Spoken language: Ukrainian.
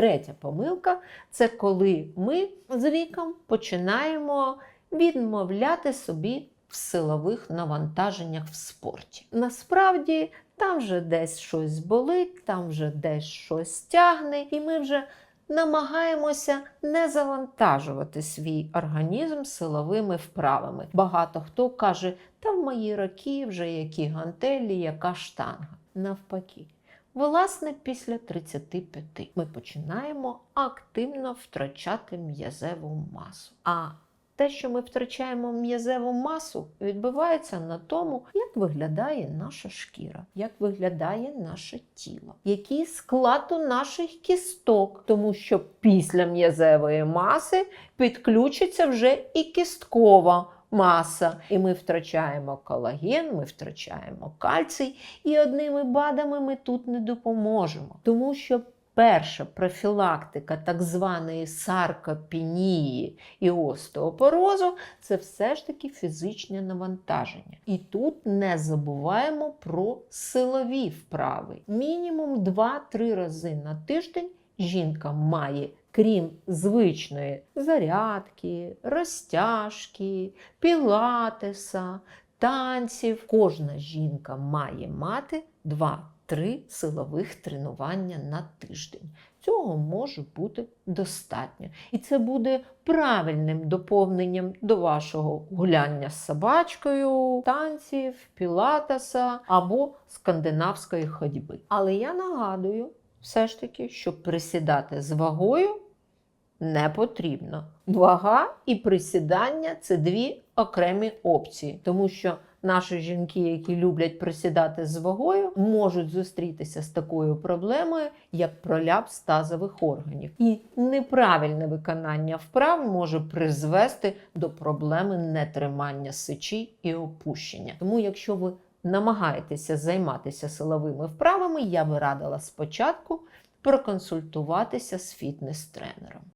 Третя помилка це коли ми з віком починаємо відмовляти собі в силових навантаженнях в спорті. Насправді там вже десь щось болить, там вже десь щось тягне, і ми вже намагаємося не завантажувати свій організм силовими вправами. Багато хто каже, та в мої роки вже які гантелі, яка штанга. Навпаки. Власне, після 35 ми починаємо активно втрачати м'язеву масу. А те, що ми втрачаємо м'язеву масу, відбувається на тому, як виглядає наша шкіра, як виглядає наше тіло, який склад у наших кісток, тому що після м'язевої маси підключиться вже і кісткова маса. І ми втрачаємо колаген, ми втрачаємо кальцій, і одними БАДами ми тут не допоможемо, тому що. Перша профілактика так званої саркопенії і остеопорозу це все ж таки фізичне навантаження. І тут не забуваємо про силові вправи. Мінімум 2-3 рази на тиждень жінка має, крім звичної зарядки, розтяжки, пілатеса, танців, кожна жінка має мати 2-3 силових тренування на тиждень. Цього може бути достатньо. І це буде правильним доповненням до вашого гуляння з собачкою, танців, пілатеса або скандинавської ходьби. Але я нагадую, все ж таки, що присідати з вагою не потрібно. Вага і присідання це дві окремі опції, тому що наші жінки, які люблять присідати з вагою, можуть зустрітися з такою проблемою, як пролапс тазових органів. І неправильне виконання вправ може призвести до проблеми нетримання сечі і опущення. Тому, якщо ви намагаєтеся займатися силовими вправами, я би радила спочатку проконсультуватися з фітнес-тренером.